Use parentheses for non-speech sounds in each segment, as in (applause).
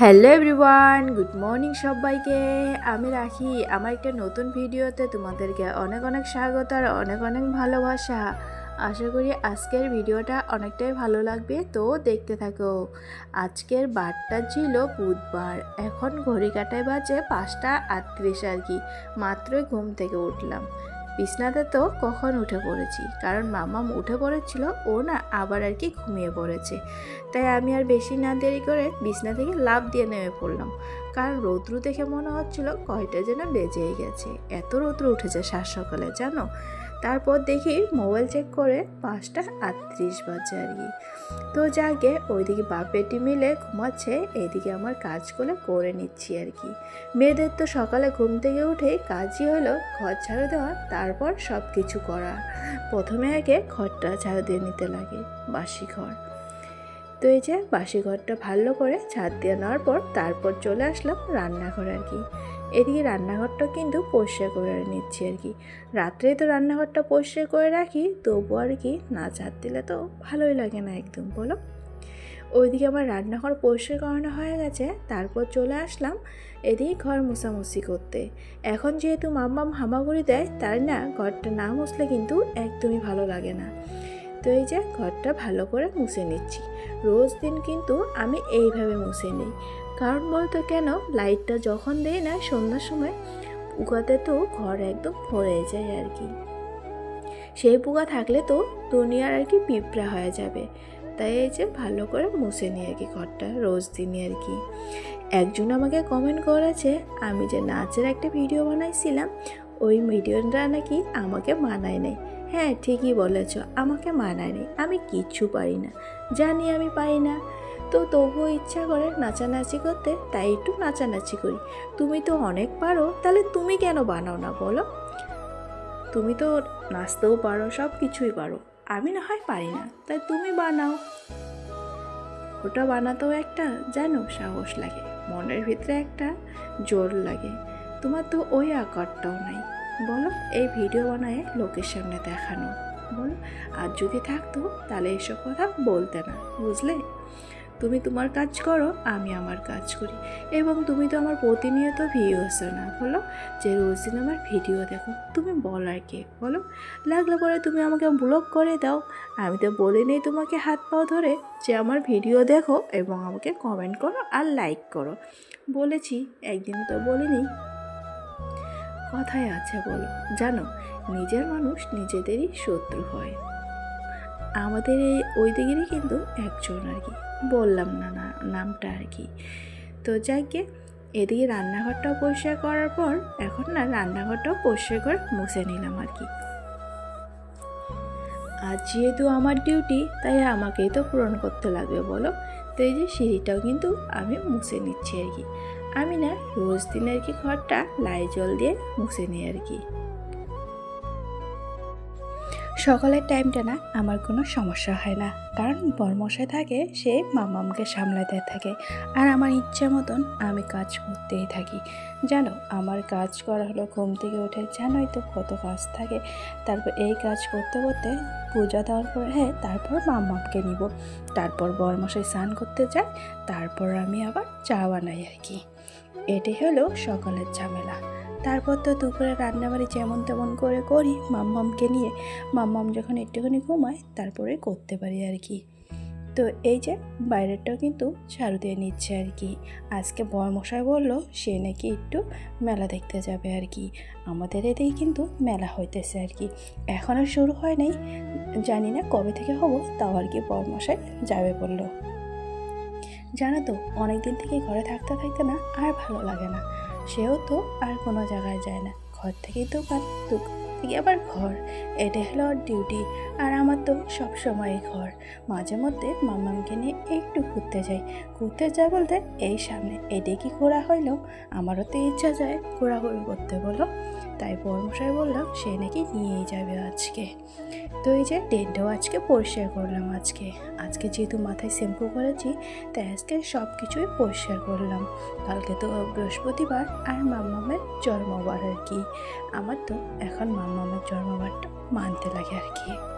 Hello everyone, good morning সবাইকে। আমি রাখি। আমার একটা নতুন ভিডিওতে তোমাদেরকে অনেক অনেক স্বাগত আর অনেক অনেক ভালোবাসা। আশা করি আজকের ভিডিওটা অনেকটাই ভালো লাগবে। তো দেখতে থাকো, আজকের বারটা ছিল বুধবার। এখন ঘড়ি কাটায় বাজে পাঁচটা আটত্রিশ আর কি। মাত্রই ঘুম থেকে উঠলাম। বিছনাতে তো কখন উঠে পড়েছি, কারণ মামাম উঠে পড়েছিল ও না আবার আর কি ঘুমিয়ে পড়েছে। তাই আমি আর বেশি না দেরি করে বিছনা থেকে লাভ দিয়ে নেমে পড়লাম, কারণ রৌদ্র দেখে মনে হচ্ছিল কয়টা যেন বেজেই গেছে। এত রৌদ্র উঠেছে সাত সকালে, জানো? তারপর দেখি মোবাইল চেক করে পাঁচটা আটত্রিশ বাজে আর কি। তো যাকে ওইদিকে বাপ বেটি মিলে ঘুমাচ্ছে, এদিকে আমার কাজগুলো করে নিচ্ছি আর কি। মেয়েদের তো সকালে ঘুম থেকে উঠে কাজই হলো ঘর ঝাড়ু দেওয়া, তারপর সব কিছু করা। প্রথমে আগে ঘরটা ঝাড়ু দিয়ে নিতে লাগে, বাসি ঘর। তো এই যে বাসি ঘরটা ভালো করে ছাদ দিয়ে নেওয়ার পর তারপর চলে আসলাম রান্নাঘর আর কি। এদিকে রান্নাঘরটা কিন্তু পরিষ্কার করে নিচ্ছি আর কি। রাত্রে তো রান্নাঘরটা পরিষ্কার করে রাখি, তবু আর কি না ছাদ দিলে তো ভালোই লাগে না একদম, বলো? ওইদিকে আমার রান্নাঘর পরিষ্কার করানো হয়ে গেছে, তারপর চলে আসলাম এদিকে ঘর মোছামুছি করতে। এখন যেহেতু মাম্মাম হামাগুড়ি দেয় তার না ঘরটা না মুছলে কিন্তু একদমই ভালো লাগে না। তো এই যে ঘরটা ভালো করে মুছে নিচ্ছি। রোজ দিন কিন্তু আমি এইভাবে মুছে নিই। কারণ বলতো কেন? লাইটটা যখন দেয় না সন্ধ্যার সময়, পোকাতে তো ঘর একদম ভরে যায় আর কি। সেই পোকা থাকলে তো দুনিয়ার আর কি পিঁপড়া হয়ে যাবে। তাই এই যে ভালো করে মুছে নিই আর কি ঘরটা, রোজ দিনই আর কি। একজন আমাকে কমেন্ট করেছে, আমি যে নাচের একটা ভিডিও বানাইছিলাম, ওই ভিডিওটা নাকি আমাকে মানায় নেই। হ্যাঁ ঠিকই বলেছ, আমাকে মানায় নেই। আমি কিচ্ছু পারি না। জানি আমি পারি না। তো তবুও ইচ্ছা করে নাচানাচি করতে, তাই একটু নাচানাচি করি। তুমি তো অনেক পারো, তাহলে তুমি কেন বানাও না বলো? তুমি তো নাচতেও পারো সব কিছুই পারো। আমি না হয় পারি না, তাই তুমি বানাও। ওটা বানাতেও একটা, জানো, সাহস লাগে। মনের ভিতরে একটা জোর লাগে। তোমার তো ওই আকারটাও নাই। বলো, এই ভিডিও বানায় লোকের সামনে দেখানো। বলো, আর যদি থাকতো, তাহলে এসব কথা বলতে না, বুঝলে? তুমি তোমার কাজ করো, আমি আমার কাজ করি। এবং তুমি তো আমার প্রতিনিয়ত ভিডিওস না, বলো? যে রোজ দিন আমার ভিডিও দেখো, তুমি বলার কে, বলো? লাগলে পরে তুমি আমাকে ব্লক করে দাও। আমি তো বলে নেই তোমাকে হাত পাও ধরে যে আমার ভিডিও দেখো এবং আমাকে কমেন্ট করো আর লাইক করো। বলেছি একদিন তো বলিনি। কথায় আছে বলো, জানো, নিজের মানুষ নিজেদেরই শত্রু হয়। আমাদের ওই দিকেরই কিন্তু একজন আর কি। বললাম না না, নামটা আর কি। তো যাই গিয়ে এদিকে রান্নাঘরটাও পরিষ্কার করার পর এখন না রান্নাঘরটাও পরিষ্কার করে মুছে নিলাম আর কি। আর যেহেতু আমার ডিউটি তাই আমাকেই তো পূরণ করতে লাগবে বলো? তো এই যে সিঁড়িটাও কিন্তু আমি মুছে নিচ্ছি আর কি। আমি না রোজ দিন আর কি ঘরটা লাই জল দিয়ে মুছে নিই আর কি। সকালের টাইমটা না আমার কোনো সমস্যা হয় না। কারণ বরমশাই থাকে, সে মামামকে সামলাতে থাকে। আর আমার ইচ্ছা মতন আমি কাজ করতেই থাকি। জানো, আমার কাজ করা হলো ঘুম থেকে উঠে জানোই তো কত কাজ থাকে। তারপর এই কাজ করতে করতে পূজা দেওয়ার পরে হ্যাঁ তারপর মামামকে নিব। তারপর বরমশাই স্নান করতে যায়, তারপর আমি আবার চা বানাই আর কি। এটাই হলো সকালের ঝামেলা। তারপর তো দুপুরে রান্নাবাড়ি যেমন তেমন করে করি মাম্মামকে নিয়ে। মাম্মাম যখন একটুখানি ঘুমায়, তারপরে করতে পারি আর কি। তো এই যে বাইরেরটাও কিন্তু ঝাড়ু দিয়ে নিচ্ছে আর কি। আজকে বরমশাই বলল, সে নাকি একটু মেলা দেখতে যাবে আর কি। আমাদের এদিকে কিন্তু মেলা হইতেছে আর কি। এখনও শুরু হয় নাই, জানি না কবে থেকে হব, তাও আর কি বরমশাই যাবে বলল। জানো তো অনেক দিন থেকে ঘরে থাকতে থাকতে না আর ভালো লাগে না। সেও তো আর কোনো জায়গায় যায় না। ঘর থেকেই তো আবার ঘর। এটা হলো ওর ডিউটি আর আমার তো সবসময় ঘর। মাঝে মধ্যে মামাকে নিয়ে একটু ঘুরতে যাই। ঘুরতে যাই বলতে, এই সামনে এটাই কি ঘোরা হইল আমারও তো ইচ্ছা যায় ঘোরাঘুরি করতে, বলো। তাই পরমশাই বললাম, সে নাকি নিয়েই যাবে আজকে। তো এই যে ডেটটাও আজকে পরিষ্কার করলাম আজকে। আজকে যেহেতু মাথায় শ্যাম্পু করেছি, তাই আজকে সব কিছুই পরিষ্কার করলাম। কালকে তো বৃহস্পতিবার আর মাম্মামের জন্মবার আর কি। আমার তো এখন মাম্মামের জন্মবারটা মানতে লাগে আর কি।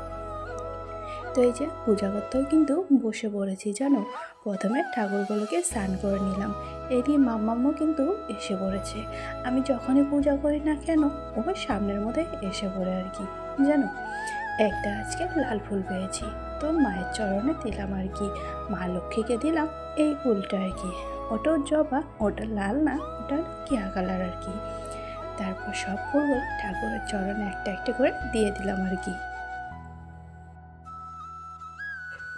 তো এই যে পূজা করতেও কিন্তু বসে পড়েছি, জানো? প্রথমে ঠাকুরগুলোকে স্নান করে নিলাম। এদিকে মাম্মাম্মও কিন্তু এসে পড়েছে। আমি যখনই পূজা করি না কেন ও সামনের মধ্যে এসে পড়ে আর কি, জানো? একটা আজকে লাল ফুল পেয়েছি, তো মায়ের চরণে দিলাম আর কি। মা লক্ষ্মীকে দিলাম এই ফুলটা আর কি। ওটাও জবা, ওটা লাল না, ওটা কিয়া কালার আর কি। তারপর সব ফুলগুলো ঠাকুরের চরণে একটা একটা করে দিয়ে দিলাম আর কি।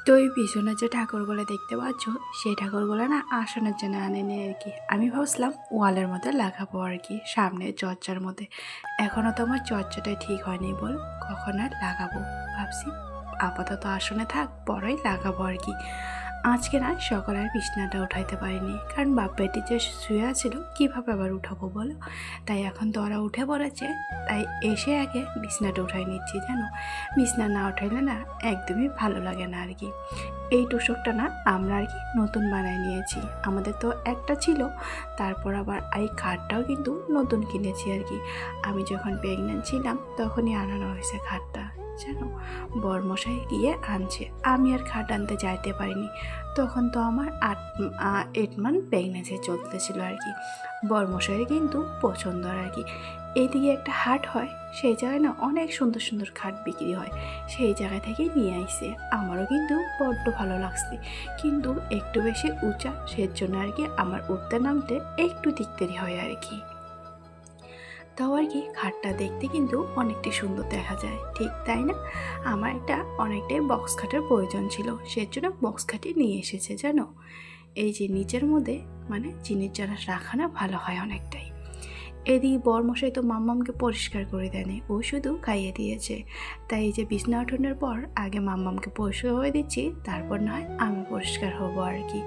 তো ওই পিছনে যে ঠাকুরগুলো দেখতে পাচ্ছ, সেই ঠাকুরগুলো না আসনের জন্য আনেনি আর কি। আমি ভাবছিলাম ওয়ালের মধ্যে লাগাবো আর কি, সামনে চর্চার মধ্যে। এখনও তো আমার চর্চাটাই ঠিক হয়নি বল, কখন আর লাগাবো? ভাবছি আপাতত আসনে থাক, পরেই লাগাবো আর কি। আজকে না সকালে আর বিছনাটা উঠাইতে পারিনি। কারণ বাপ বেটি যে শুয়ে আছিল, কীভাবে আবার উঠাবো বলো? তাই এখন তো ওরা উঠে পড়েছে, তাই এসে আগে বিছনাটা উঠাই নিচ্ছি, জানো? বিছনা না উঠাইলে না একদমই ভালো লাগে না আর কি এই টুসকটা না আমরা আর কি নতুন বানাই নিয়েছি। আমাদের তো একটা ছিল, তারপর আবার এই খাটটাও কিন্তু নতুন কিনেছি আর কি আমি যখন প্রেগনেন্ট ছিলাম, তখনই আনানো হয়েছে খাটটা। জানো বরমশাই গিয়ে আনছে। আমি আর খাট আনতে যাইতে পারিনি। তখন তো আমার আট এইট মান্থ প্রেগনেন্সি চলতেছিল আর কি। বরমশাইয়ের কিন্তু পছন্দ আর কি। এইদিকে একটা হাট হয়, সেই জায়গায় না অনেক সুন্দর সুন্দর খাট বিক্রি হয়। সেই জায়গা থেকেই নিয়ে আইসে আমারও কিন্তু বড্ড ভালো লাগছে। কিন্তু একটু বেশি উঁচা সেই জন্য আর কি আমার উঠতে নামতে একটু দিক দেরি হয় আর কি। তাও আর কি খাটটা দেখতে কিন্তু অনেকটাই সুন্দর দেখা যায়, ঠিক তাই না? আমার একটা অনেকটাই বক্স খাটের প্রয়োজন ছিল, সেজন্য বক্স খাটি নিয়ে এসেছে, জানো? এই যে নিচের মধ্যে মানে চিনির চারা রাখানো ভালো হয় অনেকটাই। এদিকে বরমশাই তো মাম্মামকে পরিষ্কার করে দেয়নি, ও শুধু খাইয়ে দিয়েছে। তাই এই যে বিছনা উঠোনের পর আগে মাম্মামকে পরিষ্কার হয়ে দিচ্ছি, তারপর না হয় আমি পরিষ্কার হব আর কি।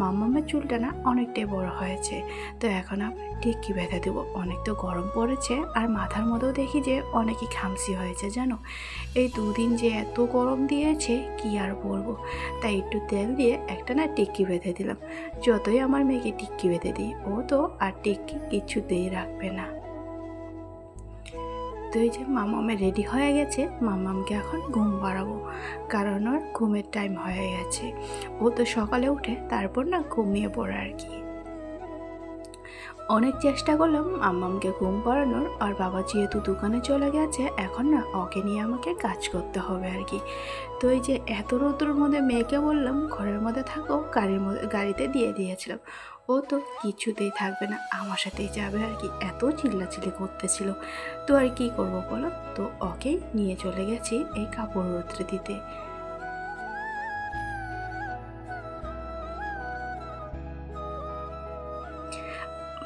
মাম্মামের চুলটা না অনেকটাই বড় হয়েছে, তো এখন আবার টিক্কি বেঁধে দেবো? অনেক তো গরম পড়েছে, আর মাথার মধ্যেও দেখি যে অনেকই খামসি হয়েছে, জানো? এই দুদিন যে এত গরম দিয়েছে, কি আর বলব? তাই একটু তেল দিয়ে একটা না টিক্কি বেঁধে দিলাম। যতই আমার মেয়েকে টিক্কি বেঁধে দিই, ও তো আর টিক্কি কিছুতেই রাখবে না। তো এই যে মামামে রেডি হয়ে গেছে, মামামকে এখন ঘুম পাড়াবো। কারণ ওর ঘুমের টাইম হয়ে গেছে। ও তো সকালে উঠে, তারপর না ঘুমিয়ে পড়ে আর কি। অনেক চেষ্টা করলাম আম্মামকে ঘুম পাড়ানোর, আর বাবা যেহেতু দোকানে চলে গেছে, এখন না ওকে নিয়ে আমাকে কাজ করতে হবে আর কি। তো এই যে এত রোদ্রের মধ্যে মেয়েকে বললাম, ঘরের মধ্যে থাকো, গাড়ির মধ্যে, গাড়িতে দিয়ে দিয়েছিলাম। ও তো কিছুতেই থাকবে না, আমার সাথেই যাবে আর কি। এত চিল্লাচিল্লি করতেছিল। তো আর কি করব বলো? তো ওকেই নিয়ে চলে গেছি এই কাপড় রোদ্রে দিতে।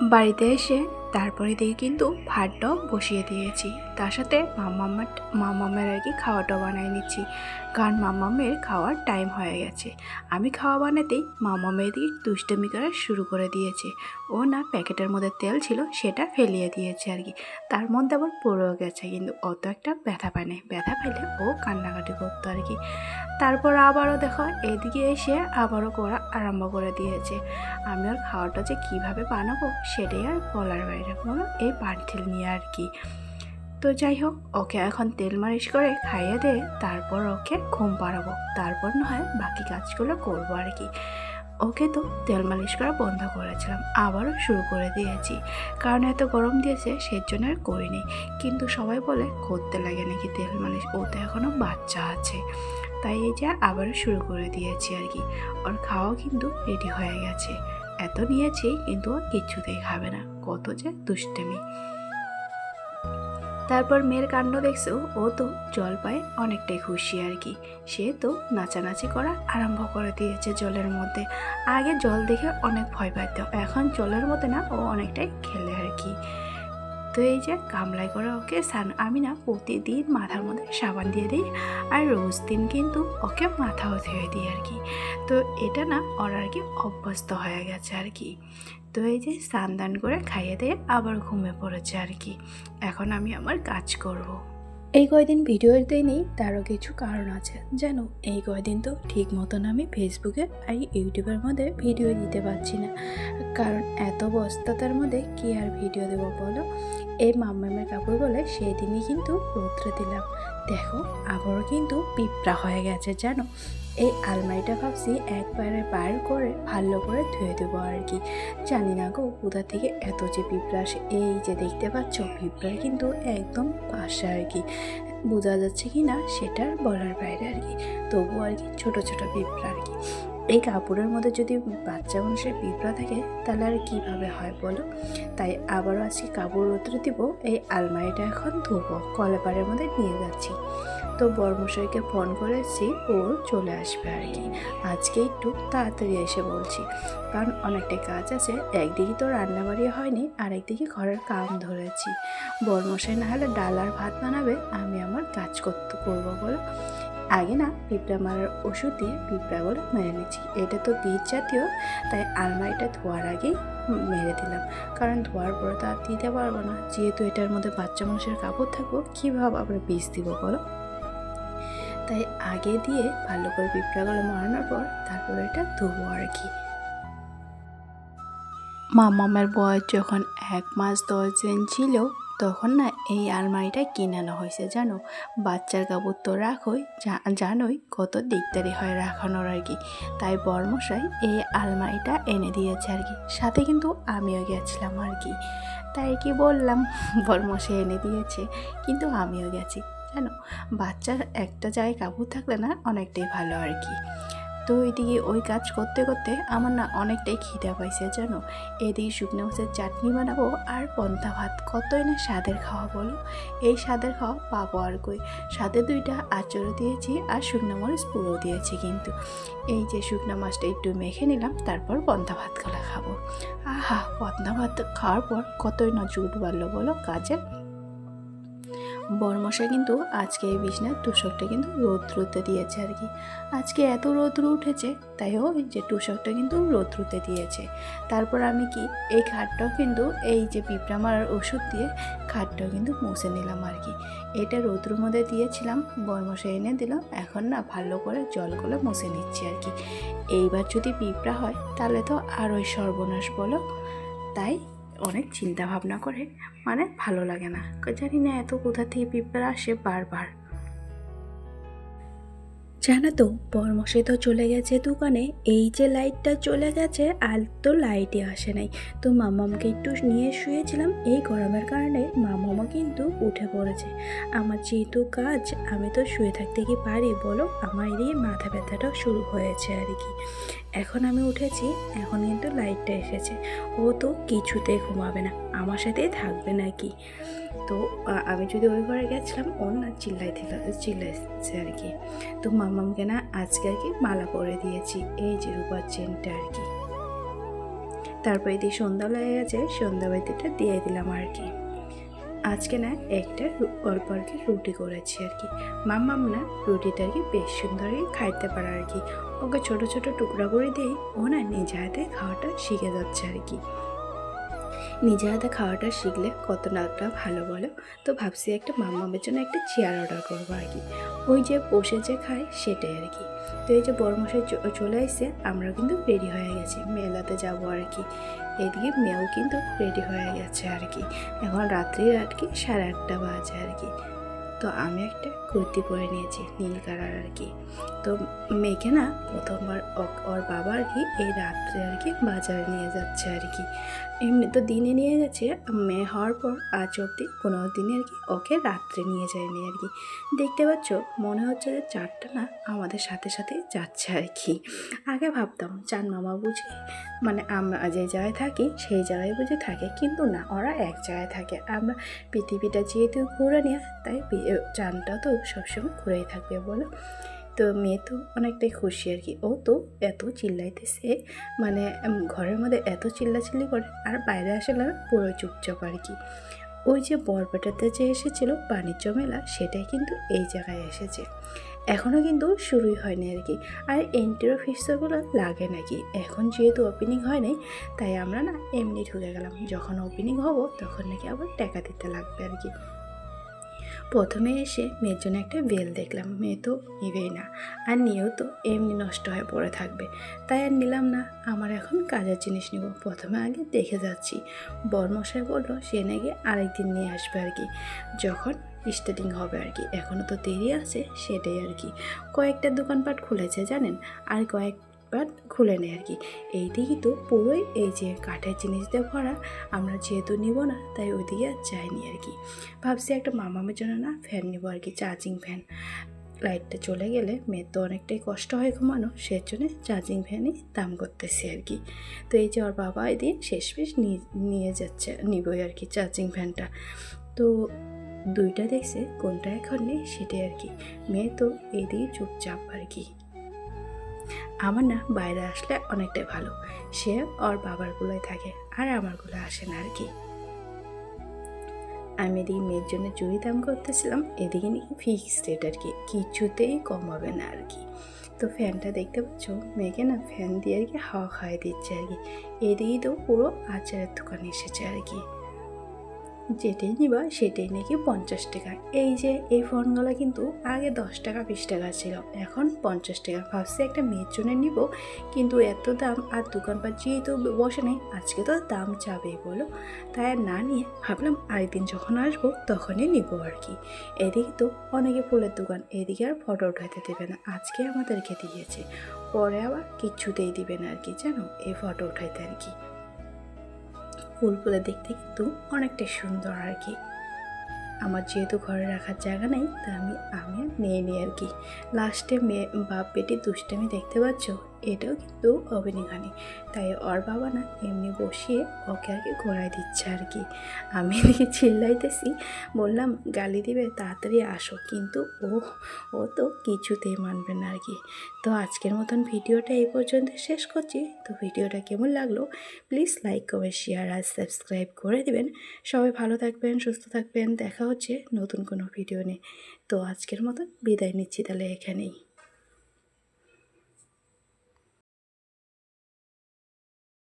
বাড়িতে এসে তারপরে দিয়ে কিন্তু ভাতটাও বসিয়ে দিয়েছি। তার সাথে মামামার মামামের আর কি খাওয়াটাও বানিয়ে নিচ্ছি। কারণ মামামের খাওয়ার টাইম হয়ে গেছে। আমি খাওয়া বানাতেই মামামের দিকে দুষ্টমি করা শুরু করে দিয়েছে। ও না প্যাকেটের মধ্যে তেল ছিল সেটা ফেলিয়ে দিয়েছে আর কি। তার মধ্যে আবার পড়েও গেছে কিন্তু অত একটা ব্যথা পায় নাই ব্যথা পাইলে ও কান্নাকাটি করতো আর কি। তারপর আবারও দেখো এদিকে এসে আবারও করা আরম্ভ করে দিয়েছে। আমি আর খাওয়াটা যে কীভাবে বানাবো সেটাই আর বলার বাইরে বলো এই পার্থিল নিয়ে আর কি। তো যাই হোক, ওকে এখন তেল মালিশ করে খাইয়ে দে, তারপর ওকে ঘুম পাড়াবো। তারপর না হয় বাকি কাজগুলো করব আর কি। ওকে তো তেল মালিশ করা বন্ধ করেছিলাম, আবারও শুরু করে দিয়েছি। কারণ এত গরম দিয়েছে সেই জন্য আর করিনি। কিন্তু সবাই বলে করতে লাগে নাকি তেল মালিশ, ও তো এখনও বাচ্চা আছে। তাই এই যে আবারও শুরু করে দিয়েছি আর কি। ওর খাওয়া কিন্তু রেডি হয়ে গেছে। এত নিয়েছি, কিন্তু ও কিছুতেই খাবে না। কত যে দুষ্টেমি। তারপর মেয়ের কাণ্ড দেখছ, ও তো জল পায় অনেকটাই খুশি আর কি। সে তো নাচানাচি করা আরম্ভ করে দিয়েছে জলের মধ্যে। আগে জল দেখে অনেক ভয় পাইত, এখন জলের মধ্যে না, ও অনেকটাই খেলে আর কি। তো এই যে গামলায় করে ওকে স্নান, আমি না প্রতিদিন মাথার মধ্যে সাবান দিয়ে দিই আর রোজ দিন কিন্তু ওকে মাথাও ধুয়ে দিই আর কি। তো এটা না ওর আর কি অভ্যস্ত হয়ে গেছে আর কি। তো এই যে স্নান দান করে খাইয়ে দিয়ে আবার ঘুমে পড়েছে আর কি। এখন আমি আমার কাজ করব। এই কয়দিন ভিডিও নেই তারও কিছু কারণ আছে। জানো, এই কয়দিন তো ঠিক মতন আমি ফেসবুকে আর ইউটিউবের মধ্যে ভিডিও দিতে পারছি না। কারণ এত ব্যস্ততার মধ্যে কি আর ভিডিও দেবো বলো? এই মাম্মামের কাপড় বলে সেই দিনই কিন্তু রৌদ্রে দিলাম। দেখো, আবারও কিন্তু পিঁপড়া হয়ে গেছে জানো। এই আলমারিটা ভাবছি একবারে বার করে ভালো করে ধুয়ে দেবো আর কি। জানি না গো, কোথা থেকে এত যে পিঁপড়া আসে। এই যে দেখতে পাচ্ছ পিঁপড়া কিন্তু একদম পাশে আর কি। বোঝা যাচ্ছে কি না সেটার বলার বাইরে আর কি। তবু আর কি ছোটো ছোটো পিঁপড়া আর কি। এই কাপড়ের মধ্যে যদি বাচ্চা মানুষের পিঁপড়া থাকে, তাহলে আর কীভাবে হয় বলো? তাই আবারও আজকে কাপড় রোদ্রে দিব, এই আলমারিটা এখন ধুবো কলেপারের মধ্যে নিয়ে যাচ্ছি। তো বর্মশাইকে ফোন করেছি, ও চলে আসবে আর কি। আজকে একটু তাড়াতাড়ি এসে বলছি, কারণ অনেকটাই কাজ আছে, একদিকে তো রান্নাবাড়ি হয়নি আর একদিকে ঘরের কাম ধরেছি। বর্মশাই না হলে ডাল আর ভাত বানাবে, আমি আমার কাজ করতে করব বলে। আগে না পিঁপড়া মারার ওষুধ দিয়ে পিঁপড়াগুলো মেরে নিচ্ছি এটা তো বীজ জাতীয়, তাই আলমারিটা ধোয়ার আগেই মেরে দিলাম। কারণ ধোয়ার পরে তো আর দিতে পারব না। যেহেতু এটার মধ্যে বাচ্চা মানুষের কাপড় থাকব কীভাবে আমরা বীজ দিব বলো? তাই আগে দিয়ে ভালো করে পিঁপড়াগুলো মারানোর পর তারপরে এটা ধুবো আর কি। মামামের বয়স যখন এক মাস দশ দিন ছিল তখন না এই আলমারিটা কিনানো হয়েছে, জানো? বাচ্চার কাপড় তো রাখোই জানোই কত দিকদারি হয় রাখানোর আর কি। তাই বর্মশাই এই আলমারিটা এনে দিয়েছে আর কি। সাথে কিন্তু আমিও গেছিলাম আর কি। তাই কি বললাম, (laughs) বর্মশাই এনে দিয়েছে, কিন্তু আমিও গেছি। জানো? বাচ্চার একটা জায়গায় কাপড় থাকলে না অনেকটাই ভালো আর কি। তো এদিকে ওই কাজ করতে করতে আমার না অনেকটাই খিদে পাইছে, জানো? এদিকে শুকনো মাছের চাটনি বানাবো আর পন্থা ভাত। কতই না স্বাদের খাওয়া বলো? এই স্বাদের খাওয়া পাবো আর কই? সাথে দুইটা আচরও দিয়েছি আর শুকনো মরিচ পুরো দিয়েছি কিন্তু। এই যে শুকনো মাছটা একটু মেখে নিলাম, তারপর পন্থা ভাত খালা খাব। আহা পন্থা ভাত খাওয়ার পর কতই না জুট বাড়লো বলো? কাজের বরমশাই কিন্তু আজকে এই বিছনার টুসকটা কিন্তু রোদ্রুতে দিয়েছে আর কি। আজকে এত রৌদ্র উঠেছে, তাই ওই যে টুসকটা কিন্তু রৌদ্রুতে দিয়েছে। তারপর আমি কি, এই খাটটাও কিন্তু, এই যে পিঁপড়া মারার ওষুধ দিয়ে খাটটাও কিন্তু মুছে নিলাম আর কি। এটা রৌদ্রুর মধ্যে দিয়েছিলাম, বরমশাই এনে দিল, এখন না ভালো করে জল করে মুছে নিচ্ছি আর কি। এইবার যদি পিঁপড়া হয়, তাহলে তো আরোই সর্বনাশ বলো। তাই অনেক চিন্তা ভাবনা করে মানে ভালো লাগে না। জানি না এত কোথা থেকে পিঁপড়া আসে বারবার। জানো তো পরমশে তো চলে গেছে দোকানে। এই যে লাইটটা চলে গেছে, আর তো লাইটই আসে নাই। তো মামামকে একটু নিয়ে শুয়েছিলাম, এই গরমের কারণে মামামা কিন্তু উঠে পড়েছে। আমার যেহেতু কাজ, আমি তো শুয়ে থাকতে কি পারি বলো? আমার এই মাথা ব্যথাটাও শুরু হয়েছে আর কি। এখন আমি উঠেছি, এখন কিন্তু লাইটটা এসেছে। ও তো কিছুতে ঘুমাবে না, আমার সাথেই থাকবে নাকি? তো আমি যদি ওই ঘরে গেছিলাম ওর না চিল্লাই থেকে চিল্লাইছে আর কি। তো মামামকে না আজকে আর কি মালা পরে দিয়েছি, এই যে রূপার চেনটা আর কি। তারপরে দিয়ে সন্ধ্যা লেগে গেছে সন্ধ্যাবাতিটা দিয়ে দিলাম আর কি। আজকে না একটা অল্প আর কি রুটি করেছি আর কি। মামাম না রুটিটা আর কি বেশ সুন্দরই খাইতে পারে আর কি। ওকে ছোট ছোট টুকরা করে দিই ও না নিজে হাতে খাওয়াটা শিখে যাচ্ছে আর কি। নিজে হাতে খাওয়াটা শিখলে কত নাকটা ভালো বলো? তো ভাবছি একটা মাম্মামের জন্য একটা চেয়ার অর্ডার করব আর কি। ওই যে বসে যে খায় সেটাই আর কি। তো এই যে বরমশাই চ- চলে এসে আমরা কিন্তু রেডি হয়ে গেছি। মেলাতে যাব আর কি। এদিকে মেয়েও কিন্তু রেডি হয়ে গেছে আর কি। এখন রাত্রির আর কি সাড়ে আটটা বাজে আর কি। তো আমি একটা কুর্তি পরে নিয়েছি, নীল কালার আর কি। তো মেয়েকে না প্রথমবার ওর বাবা আর কি এই রাত্রে আর কি বাজারে নিয়ে যাচ্ছে আর কি। এমনি তো দিনে নিয়ে গেছে, মেয়ে হওয়ার পর আজ অবধি কোনো দিনে আর কি ওকে রাত্রে নিয়ে যায়নি আর কি। দেখতে পাচ্ছ, মনে হচ্ছে যে চারটা না আমাদের সাথে সাথে যাচ্ছে আর কি। আগে ভাবতাম চান মামা বুঝি মানে আমরা যে জায়গায় থাকি সেই জায়গায় বুঝে থাকে, কিন্তু না, ওরা এক জায়গায় থাকে। আমরা পৃথিবীটা যেহেতু ঘুরে নিয়ে, তাই চানটা তো সবসময় ঘুরেই থাকবে, বলো? তো মেয়ে তো অনেকটাই খুশি আর কি। ও তো এত চিল্লাইতেছে মানে ঘরের মধ্যে এত চিল্লাচিল্লি করে, আর বাইরে আসলে পুরো চুপচাপ আর কি। ওই যে বরপেটাতে যে এসেছিল বাণিজ্য মেলা, সেটাই কিন্তু এই জায়গায় এসেছে। এখনও কিন্তু শুরুই হয়নি আর কি। আর এন্ট্রি ফিসগুলো লাগে নাকি? এখন যেহেতু ওপেনিং হয় নাই, তাই আমরা না এমনি ঢুকে গেলাম। যখন ওপেনিং হব, তখন নাকি আবার টাকা দিতে লাগবে আর কি। প্রথমে এসে মেয়ের জন্য একটা বেল দেখলাম। মেয়ে তো নিবেই না। আর নিয়েও তো এমনি নষ্ট হয়ে পড়ে থাকবে। তাই আর নিলাম না। আমার এখন কাজের জিনিস নিব। প্রথমে আগে দেখে যাচ্ছি। বরমশাই বলল, সে নাকি আরেকদিন নিয়ে আসবে আর কি। যখন স্টার্টিং হবে আর কি। এখনও তো দেরি আছে, সেটাই আর কি। কয়েকটা দোকানপাট খুলেছে, জানেন? আর কয়েকবার খুলে নেয় আর কি। এই দিকে তো পুরোই এই যে কাঠের জিনিস দিয়ে ভরা, আমরা যেহেতু নিব না, তাই ওইদিকে আর যাইনি আর কি। ভাবছি একটা মামামের জন্য না ফ্যান নিব আর কি চার্জিং ফ্যান লাইটটা চলে গেলে মেয়ের তো অনেকটাই কষ্ট হয় ঘুমানো সের জন্য চার্জিং ফ্যানই দাম করতেছে আর কি। তো এই যে ওর বাবা এদিন শেষ পিস নিয়ে নিয়ে যাচ্ছে, নিবই আর কি চার্জিং ফ্যানটা তো দুইটা দেখছে, কোনটা এখন নেই সেটাই আর কি। মেয়ে তো এদিকে চুপচাপ আর কি। আমার না বাইরে আসলে অনেকটাই ভালো। সে ওর বাবারগুলোই থাকে, আর আমারগুলো আসে না আর কি। আমি এদিকে মেয়ের জন্য চুরি দাম করতেছিলাম, এদিকে নাকি ফিক্সড রেট আর কি, কিছুতেই কম হবে না আর কি। তো ফ্যানটা দেখতে পাচ্ছ, মেয়েকে না ফ্যান দিয়ে আর কি হাওয়া খাইয়ে দিচ্ছে আর কি। এদিকেই তো পুরো আচারের দোকানে এসেছে আর কি। যেটাই নিবা সেটাই নাকি পঞ্চাশ টাকা। এই যে, এই ফোনগুলো কিন্তু আগে দশ টাকা, বিশ টাকা ছিল। এখন পঞ্চাশ টাকা। ভাবছি একটা মেয়ের জন্য নিব। কিন্তু এত দাম আর দোকানপাট যেহেতু বসে নেই, আজকে তো দাম চাবেই বলো। তাই আর না নিয়ে ভাবলাম আরেকদিন যখন আসব তখনই নিব আর কি। এদিকে তো অনেকে ফুলের দোকান, এদিকে আর ফটো উঠাতে দেবে না। আজকে আমাদেরকে দিয়েছে। পরে আবার কিচ্ছুতেই দিবে না আর কি, জানো? এই ফটো উঠাইতে আর কি। ফুলগুলো দেখতে কিন্তু অনেকটা সুন্দর আর কি। আমার যেহেতু ঘরে রাখার জায়গা নেই তা আমি আমি নিয়ে নিই আর কি। লাস্টে মেয়ে বাপ বেটি দুষ্টামি দেখতে পাচ্ছ? এটাও কিন্তু অভিনিঘানি তাই ওর বাবা না এমনি বসিয়ে ওকে আর কি ঘোরায় দিচ্ছে আর কি। আমি (laughs) এদিকে চিল্লাইতেছি, বললাম, গালি দিবে, তাড়াতাড়ি আসো। কিন্তু ও ও তো কিছুতেই মানবে না আর কি। তো আজকের মতন ভিডিওটা এই পর্যন্ত শেষ করছি। তো ভিডিওটা কেমন লাগল প্লিজ লাইক কমেন্ট শেয়ার আর সাবস্ক্রাইব করে দিবেন। সবাই ভালো থাকবেন, সুস্থ থাকবেন। দেখা হচ্ছে নতুন কোনো ভিডিও নিয়ে। তো আজকের মতন বিদায় নিচ্ছি তাহলে এখানেই।